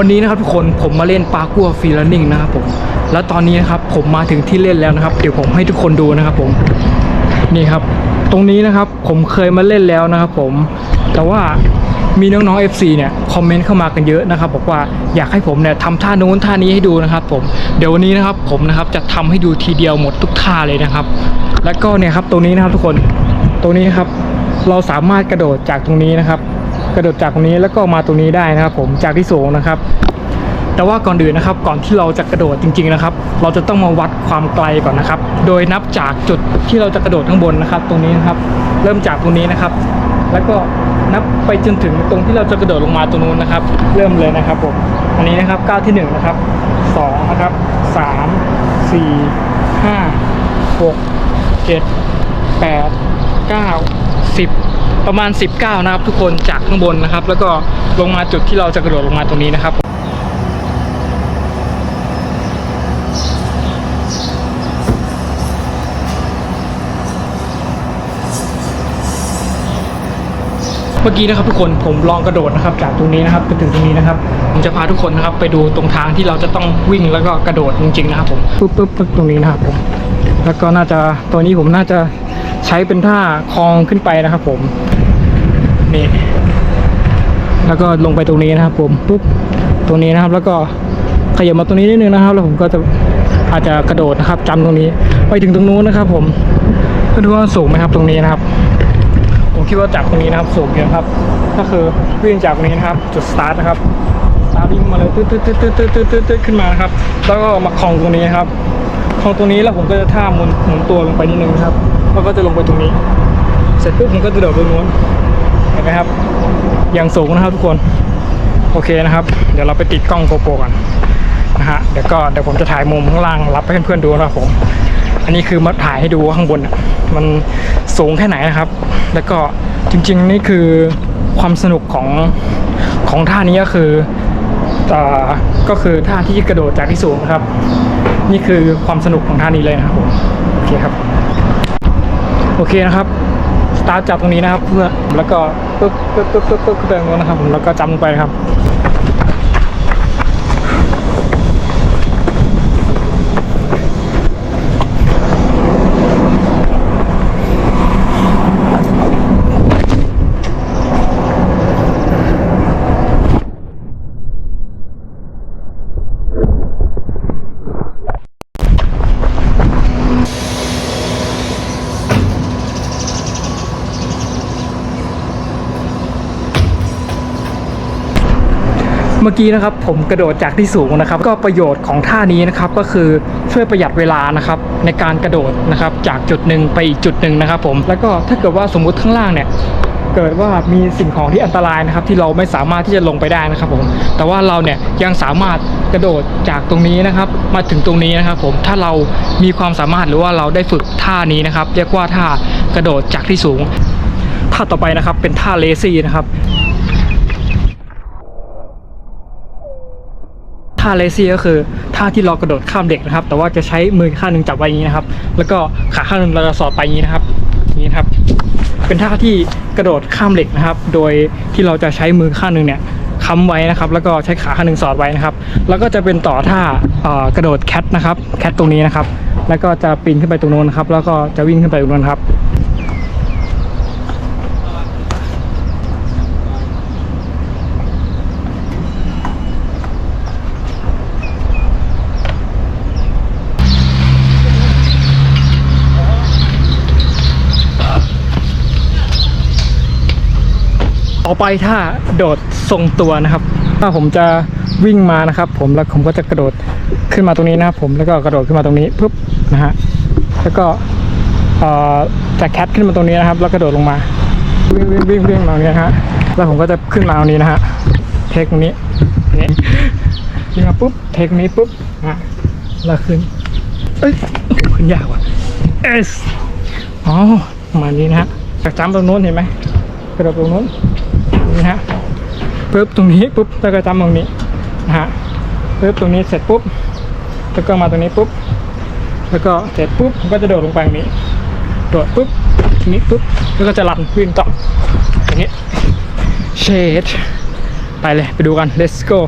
วันนี้นะครับทุกคนผมมาเล่นปากัวฟรีลันนิ่งนะครับผมแล้วตอนนี้นะครับผมมาถึงที่เล่นแล้วนะครับ เดี๋ยวผมให้ทุกคนดูนะครับผมนี่ครับ ตรงนี้นะครับผมเคยมาเล่นแล้วนะครับผมแต่ว่ามีน้องๆ FC เนี่ยคอมเมนต์เข้ามากันเยอะนะครับบอกว่าอยากให้ผมเนี่ยทำท่านู้นท่านี้ให้ดูนะครับผมเดี๋ยววันนี้นะครับผมนะครับจะทำให้ดูทีเดียวหมดทุกท่าเลยนะครับ แล้วก็เนี่ยครับตรงนี้นะครับทุกคนตรงนี้ครับเราสามารถกระโดดจากตรงนี้นะครับ กระโดดจากตรงนี้แล้วก็มาตรงนี้ได้นะครับ ผมจากที่สูงนะครับ แต่ว่าก่อนอื่นนะครับ ก่อนที่เราจะกระโดดจริง ๆนะครับ เราจะต้องมาวัดความไกลก่อนนะครับ โดยนับจากจุดที่เราจะกระโดดข้างบนนะครับ ตรงนี้นะครับ เริ่มจากตรงนี้นะครับ แล้วก็นับไปจนถึงตรงที่เราจะกระโดดลงมาตรงนู้นนะครับ เริ่มเลยนะครับผมอันนี้นะครับก้าวที่หนึ่งนะครับสองนะครับสามสี่ห้าหกเจ็ดแปดเก้าสิบประมาณ 19 นะครับ ทุกคนจากข้างบนนะครับ แล้วก็ลงมาจุดที่เราจะกระโดดลงมาตรงนี้นะครับเมื่อกี้นะครับทุกคนผมลองกระโดดนะครับ จากตรงนี้นะครับไปถึงตรงนี้นะครับผมจะพาทุกคนนะครับ ไปดูตรงทางที่เราจะต้องวิ่งแล้วก็กระโดดจริงๆนะครับผมปึ๊บปึ๊บปึ๊บตรงนี้นะครับผมแล้วก็น่าจะตัวนี้ผมน่าจะ ใช้เป็นท่าคลองขึ้นไปนะครับผม นี่ แล้วก็ลงไปตรงนี้นะครับ ผมปุ๊บตรงนี้นะครับ แล้วก็ขยับมาตรงนี้นิดนึงนะครับ แล้วผมก็จะอาจจะกระโดดนะครับ จำตรงนี้ ไปถึงตรงนู้นนะครับ ผมเพื่อนๆสูงไหมครับ ตรงนี้นะครับ ผมคิดว่าจากตรงนี้นะครับสูงเยอะครับ ก็คือวิ่งจากตรงนี้นะครับ จุดสตาร์ทนะครับสตาร์ทวิ่งมาเลยตืดตืดตืดตืดตืดตืดตืดขึ้นมาครับ แล้วก็มาคลองตรงนี้ครับคลองตรงนี้แล้วผมก็จะท่าหมุนหมุนตัวลงไปนิดนึงครับ แล้วก็จะลงไปตรงนี้ เสร็จปุ๊บผมก็จะโดดไปนู้นเห็นไหมครับ อย่างสูงนะครับทุกคน โอเคนะครับ เดี๋ยวเราไปติดกล้องโกโปรกันนะฮะ เดี๋ยวก็เดี๋ยวผมจะถ่ายมุมข้างล่างรับให้เพื่อนๆดูนะครับผม อันนี้คือมาถ่ายให้ดูว่าข้างบนมันสูงแค่ไหนนะครับ แล้วก็จริงๆนี่คือความสนุกของของท่านี้ก็คืออ่อก็คือท่าที่กระโดดจากที่สูงครับ นี่คือความสนุกของท่านี้เลยนะครับผมโอเคครับ โอเคนะครับสตาร์ทจับตรงนี้นะครับเพื่อแล้วก็ปึ๊บปึ๊บปึ๊บปึ๊บปึ๊บขึ้นไปตรงนู้นนะครับผมแล้วก็จำลงไปนะครับ เมื่อกี้นะครับผมกระโดดจากที่สูงนะครับ ก็ประโยชน์ของท่านี้นะครับก็คือช่วยประหยัดเวลานะครับในการกระโดดนะครับจากจุดหนึ่งไปอีกจุดหนึ่งนะครับ ผมแล้วก็ถ้าเกิดว่าสมมุติข้างล่างเนี่ยเกิดว่ามีสิ่งของที่อันตรายนะครับ ที่เราไม่สามารถที่จะลงไปได้นะครับผมแต่ว่าเราเนี่ยยังสามารถกระโดดจากตรงนี้นะครับ มาถึงตรงนี้นะครับ ผมถ้าเรามีความสามารถหรือว่าเราได้ฝึกท่านี้นะครับ เรียกว่าท่ากระโดดจากที่สูงท่าต่อไปนะครับเป็นท่าเลซี่นะครับ ท่าเลซี่ก็คือท่าที่เรากระโดดข้ามเด็กนะครับ แต่ว่าจะใช้มือข้างหนึ่งจับไว้อย่างนี้นะครับ แล้วก็ขาข้างหนึ่งเราจะสอดไปอย่างนี้นะครับนี้นครับ เป็นท่าที่กระโดดข้ามเหล็กนะครับ โดยที่เราจะใช้มือข้างหนึ่งเนี่ยค้ำไว้นะครับ แล้วก็ใช้ขาข้างหนึ่งสอดไว้นะครับ แล้วก็จะเป็นต่อท่ากระโดดแคทนะครับ แคทตรงนี้นะครับ แล้วก็จะปีนขึ้นไปตรงโน้นครับ แล้วก็จะวิ่งขึ้นไปตรงโน้นครับ ต่อไปถ้าโดดทรงตัวนะครับ ถ้าผมจะวิ่งมานะครับ ผมแล้วผมก็จะกระโดดขึ้นมาตรงนี้นะครับ ผมแล้วก็กระโดดขึ้นมาตรงนี้ปุ๊บนะฮะแล้วก็เอ่อจะแคทขึ้นมาตรงนี้นะครับ แล้วกระโดดลงมาวิ่งวิ่งวิ่งวิ่งมาตรงนี้ฮะแล้วผมก็จะขึ้นมาตรงนี้นะฮะเทคตรงนี้นี่ขึ้นมาปุ๊บเทคตรงนี้ปุ๊บนะฮะแล้วขึ้นเอ้ยขึ้นยากว่ะเอสอ๋อมานี้นะฮะจากจ้ำตรงโน้นเห็นไหมกระโดดตรงโน้น นนี่ฮะปุ๊บตรงนี้ปุ๊บแล้วก็จำตรงนี้นะฮะปุ๊บตรงนี้เสร็จปุ๊บแล้วก็มาตรงนี้ปุ๊บแล้วก็เสร็จปุ๊บก็จะโดดลงไปตรงนี้โดดปุ๊บนี้ปุ๊บแล้วก็จะลันวิ่งต่ออย่างนี้เชดไปเลยไปดูกัน let's go